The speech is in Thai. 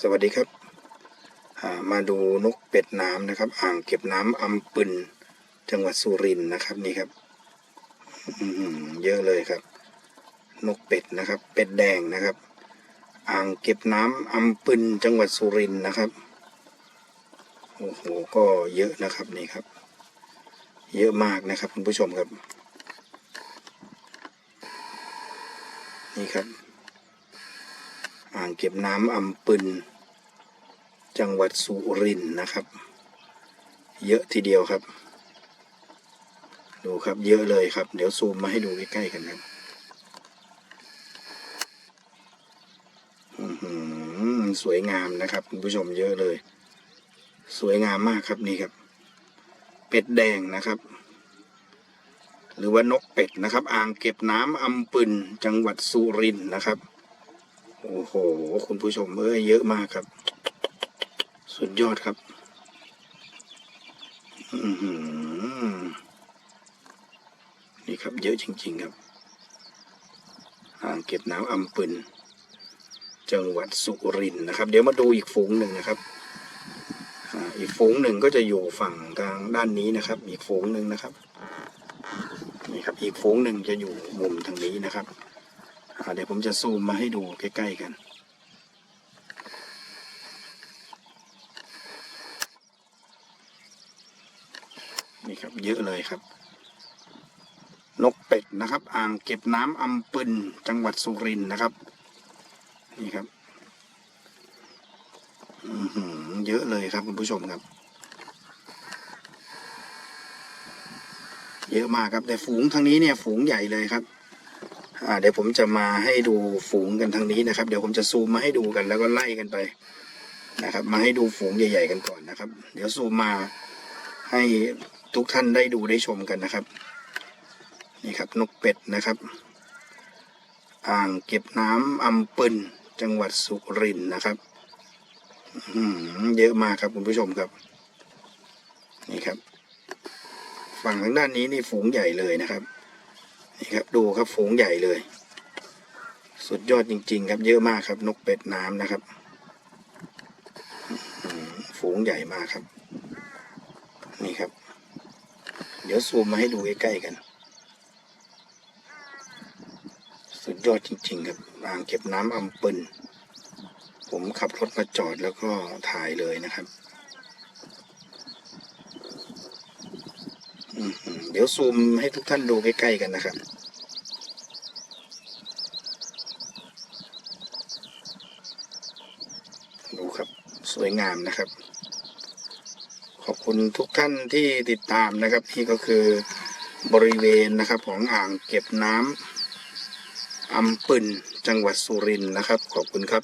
สวัสดีครับมาดูนกเป็ดน้ำนะครับ อ่างเก็บน้ำอำปึนจังหวัดสุรินทร์นะครับนี่ครับเยอะเลยครับ นกเป็ดนะครับ เป็ดแดงนะครับ อ่างเก็บน้ำอำปึนจังหวัดสุรินทร์นะครับโอ้โหก็เยอะนะครับนี่ครับ เยอะมากนะครับคุณผู้ชมครับ นี่ครับ อ่างเก็บน้ำอำปึนจังหวัดสุรินทร์นะครับ เยอะทีเดียวครับ ดูครับเยอะเลยครับ เดี๋ยวซูมมาให้ดูใกล้ๆกันครับอื้อหือสวยงามนะครับคุณผู้ชมเยอะเลย สวยงามมากครับนี่ครับ เป็ดแดงนะครับ หรือว่านกเป็ดนะครับ อ่างเก็บน้ำอำปึนจังหวัดสุรินทร์นะครับ โอ้โห คุณผู้ชมเอ้ยเยอะมากครับ สุดยอดครับ นี่ครับ เยอะจริง ๆ ครับ อ่างเก็บน้ำอำปึนจังหวัดสุรินทร์นะครับ เดี๋ยวมาดูอีกฝูงหนึ่งนะครับอีกฝูงหนึ่งก็จะอยู่ฝั่งทางด้านนี้นะครับ อีกฝูงหนึ่งนะครับ นี่ครับ อีกฝูงหนึ่งจะอยู่มุมทางนี้นะครับ เดี๋ยวผมจะซูมมาให้ดูใกล้ๆกัน นี่ครับเยอะเลยครับ นกเป็ดนะครับ อ่างเก็บน้ำอำปึนจังหวัดสุรินทร์นะครับ นี่ครับอือหือเยอะเลยครับคุณผู้ชมครับ เยอะมากครับแต่ฝูงทางนี้เนี่ย ฝูงใหญ่เลยครับ เดี๋ยวผมจะมาให้ดูฝูงกันทางนี้นะครับ เดี๋ยวผมจะซูมมาให้ดูกันแล้วก็ไล่กันไปนะครับ มาให้ดูฝูงใหญ่ ๆ กันก่อนนะครับ เดี๋ยวซูมมาให้ทุกท่านได้ดูได้ชมกันนะครับ นี่ครับนกเป็ดนะครับ อ่างเก็บน้ำอำปึนจังหวัดสุรินทร์นะครับอืมเยอะมากครับคุณผู้ชมครับ นี่ครับ ฝั่งทางด้านนี้นี่ฝูงใหญ่เลยนะครับ นี่ครับดูครับฝูงใหญ่เลย สุดยอดจริง ๆ ครับเยอะมากครับ นกเป็ดน้ำนะครับ ฝูงใหญ่มากครับ นี่ครับ เดี๋ยวซูมมาให้ดูใกล้ๆกัน สุดยอดจริง ๆ ครับอ่างเก็บน้ำอำปึนผมขับรถมาจอดแล้วก็ถ่ายเลยนะครับเดี๋ยวซูมให้ทุกท่านดูใกล้ๆกันนะครับ ดูครับสวยงามนะครับ ขอบคุณทุกท่านที่ติดตามนะครับนี่ก็คือบริเวณนะครับของอ่างเก็บน้ำอำปึนจังหวัดสุรินทร์นะครับ ขอบคุณครับ